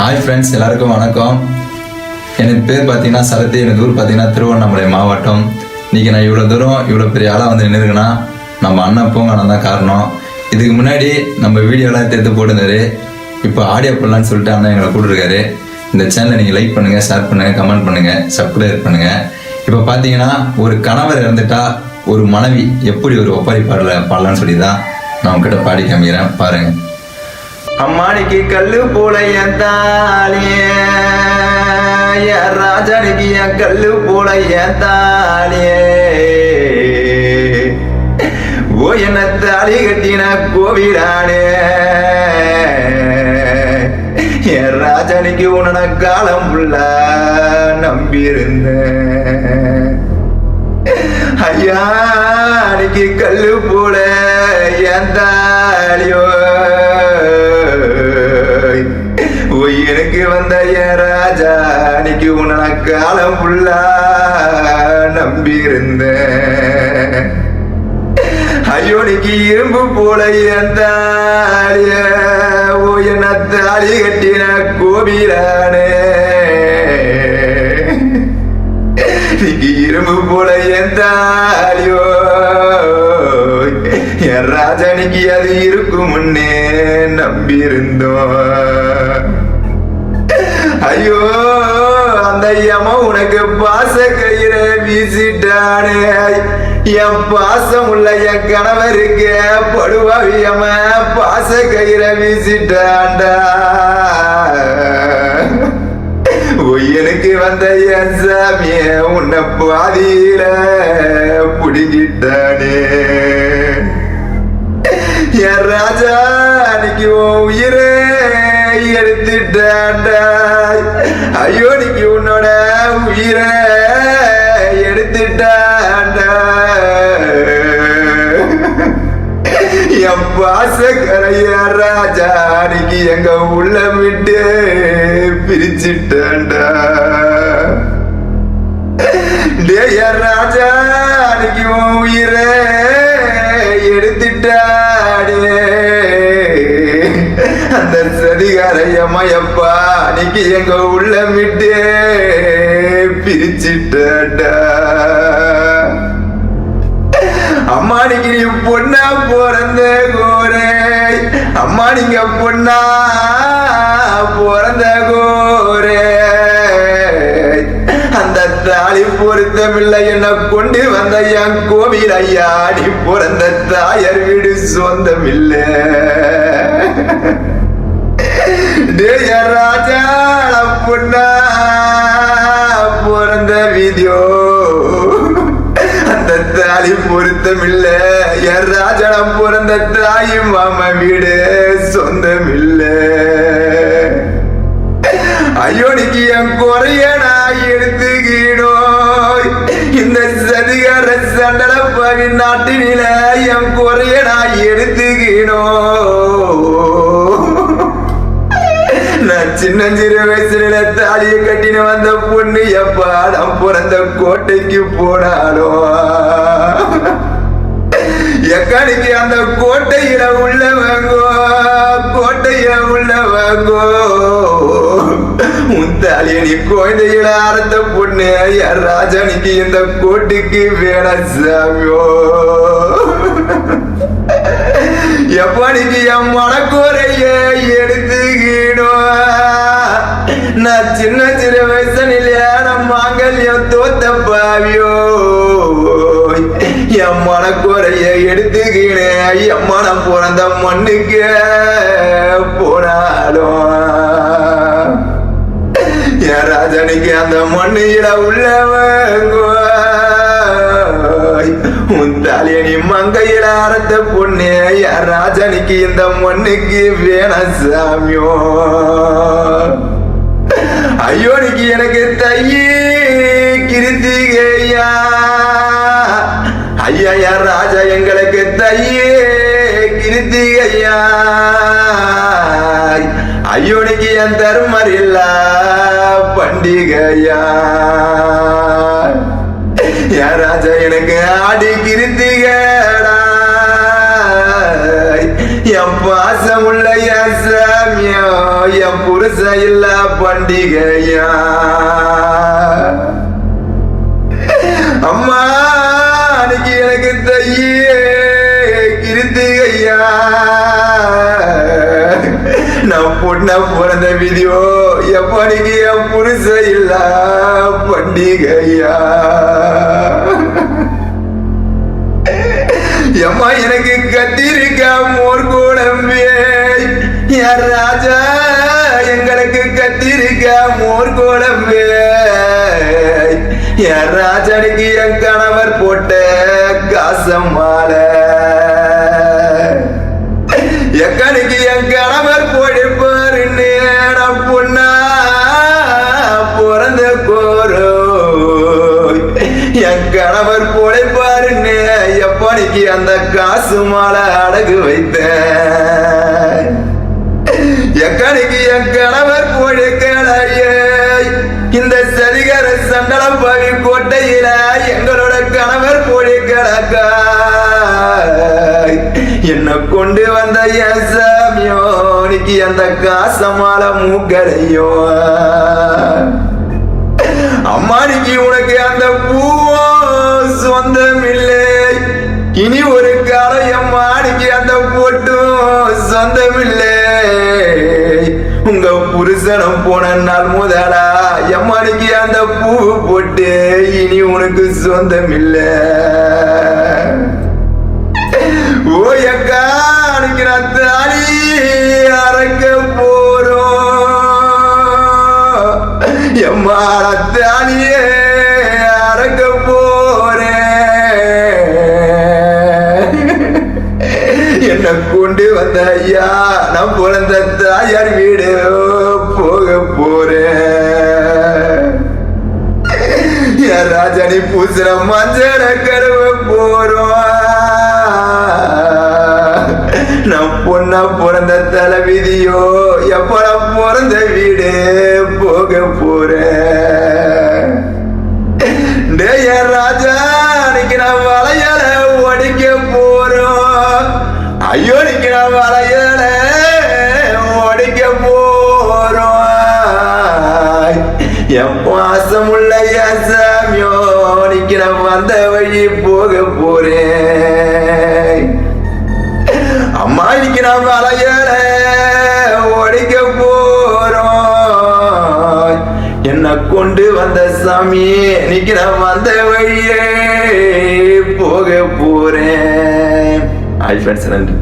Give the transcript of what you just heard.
Hi friends எல்லாருக்கும் வணக்கம். எனக்கு பேர் பார்த்தீங்கன்னா சரத்து எனக்கு ஊர் பார்த்தீங்கன்னா திருவண்ணாமலை மாவட்டம். இன்றைக்கி நான் இவ்வளோ தூரம் இவ்வளோ பெரிய ஆளாக வந்து நின்றுருக்கேன்னா நம்ம அண்ணன் பூங்கானம் தான் காரணம். இதுக்கு முன்னாடி நம்ம வீடியோலாம் தேர்த்து போட்டிருந்தாரு. இப்போ ஆடியோ போடலான்னு சொல்லிட்டு அண்ணன் எங்களை கூப்பிட்டுருக்காரு இந்த சேனலை நீங்கள் லைக் பண்ணுங்கள் ஷேர் பண்ணுங்கள் கமெண்ட் பண்ணுங்கள் சப்ஸ்கிரைப் பண்ணுங்கள் இப்போ பார்த்தீங்கன்னா ஒரு கணவர் இறந்துட்டா ஒரு மனைவி எப்படி ஒரு ஒப்பாரி பாடல பாடலான்னு சொல்லி தான் நான் உங்ககிட்ட பாடி காமிக்கிறேன் பாருங்கள் அம்மாடிக்கு கல்லு போல என் தாலியே. என் ராஜனுக்கு என் கல்லு போல என் தாலியே. ஓ என்ன தாலி கட்டின கோவிலானே. என் ராஜனுக்கு உன காலம் புள்ள நம்பியிருந்தேன். ஐயா அன்னைக்கு கல்லு போல என் தாலியோ. எனக்கு வந்த என் ராஜா அன்னைக்கு உன காலம் ஃபுல்லா நம்பி இருந்தேன் ஐயோ நீக்கு இரும்பு போல என் தாலிய ஓ என்ன தாலி கட்டின கோபிலானே நீக்கு இரும்பு போல என் தாலியோ என் ராஜனிக்கு அது இருக்கும் முன்னே நம்பியிருந்தோம். ஐயோ அந்த யம உனக்கு பாச கயிற வீசிட்டானே. என் பாசம் உள்ள என் கணவருக்கு படுவாவியம பாச கயிற வீசிட்டான்டா. எனக்கு வந்த என் சாமிய உன்னை பாதியில புடிங்கிட்டானே. எடுத்துட்டான்டா ஐயோ நீக்கு உன்னோட உயிரை எடுத்துட்டான்டா என் பாசக்கரைய ராஜா அன்னைக்கு எங்க உள்ள விட்டு பிரிச்சுட்டான்டா டேய் ராஜா அன்னைக்கு உன் உயிரை எடுத்துட்டாடே. அந்த சதிகாரையம்மையப்பா அன்னைக்கு எங்க உள்ள விட்டு பிரிச்சுட்டாடா அம்மா நீங்க நீ பொண்ணா பிறந்த கோரே. அம்மா நீங்க பொண்ணா பிறந்த கோரே. அந்த தாலி பொருத்தமில்லை என்ன கொண்டு வந்த என் கோவில் ஐயா நீ பிறந்த தாயர் வீடு சொந்தமில்லை. டேய் ராஜா பொண்ணா பிறந்த வீதியோ அந்த தாலி பொருத்தமில்ல என் ராஜனம் பிறந்த தாயும் மாமா வீடு சொந்தமில்லை நான் சின்ன சிறு வயசுல தாலியை கட்டின வந்த பொண்ணு எப்பாடம் பிறந்த கோட்டைக்கு போனாலோ எக்கடிக்கு அந்த கோட்டையில உள்ளவங்கோ? கோட்டையில உள்ளவங்கோ? உன் தாலிய நீ குழந்தையில அறந்த பொண்ணு என் ராஜனிக்கு இந்த கோட்டுக்கு வேண சாமியோ? எப்படிக்கு என் மனக்குறைய என் மனக்குறைய எடுத்துக்கினேன் என் மனம் பிறந்த மண்ணுக்கு போனாலும். என் ராஜனுக்கு அந்த மண்ணில உள்ளவங்க. உன் தாலிய நீ மங்கையில அறத்த பொண்ணு என் ராஜனுக்கு இந்த மண்ணுக்கு வேண சாமியோ. ஐயோ நீக்கு எனக்கு தையே ஐயா ராஜா எங்களுக்கு தையே கிருத்திகையா ஐயோனுக்கு என் தருமர் இல்ல பண்டிகையா என் ராஜா எனக்கு ஆடி கிருத்திகடா என் பாசம் உள்ள என் சாமியோ என் புருஷ இல்ல பண்டிகையா அம்மா. நான் பொண்ணா பிறந்த விதியோ எப்படிக்கு என் புருஷ இல்ல பண்டிகையா? எம்மா எனக்கு கத்திரிக்க மோர் குழம்பே. யார் ராஜா எங்களுக்கு கத்திரிக்க மோர் குழம்பே. யார் ராஜனுக்கு என் கணவர் போட்ட காசம் மாலை அந்த காசு மாலை அடகு வைத்த எக்கனைக்கு என் கணவர் பொழைக்கலையே இந்த சரிகர சண்டலம் பவி கோட்டையில எங்களோட கணவர் பொழைக்கலக்கா என்ன கொண்டு வந்த என் சாமியோ இன்னைக்கு அந்த காசமால மூக்கலையோ அம்மாடிக்கு உனக்கு அந்த பூவோ சொந்தம் இல்லை இனி ஒரு காலம் மாடிக்கு அந்த பொட்டும் சொந்தம் உங்க புருஷனம் போன நாள் முதலா எம்மாடிக்கு அந்த பூ போட்டு இனி உனக்கு சொந்தம் இல்ல ஓ அக்கா அன்னைக்கு நான் தாலி அறக்க போறோம். எம்மா தாலியே. கொண்டு வந்த ஐயா நான் பிறந்த தாயார் வீடு போக போறேன். என் ராஜாணி பூசுற மஞ்சள கருவ போறோம். நான் பொண்ணா பிறந்த தலைவிதியோ எப்ப கொண்டு வந்த சாமியே இன்னைக்கு நான் வந்த வழியே போக போறேன். ஹாய் ஃப்ரெண்ட்ஸ் நன்றி.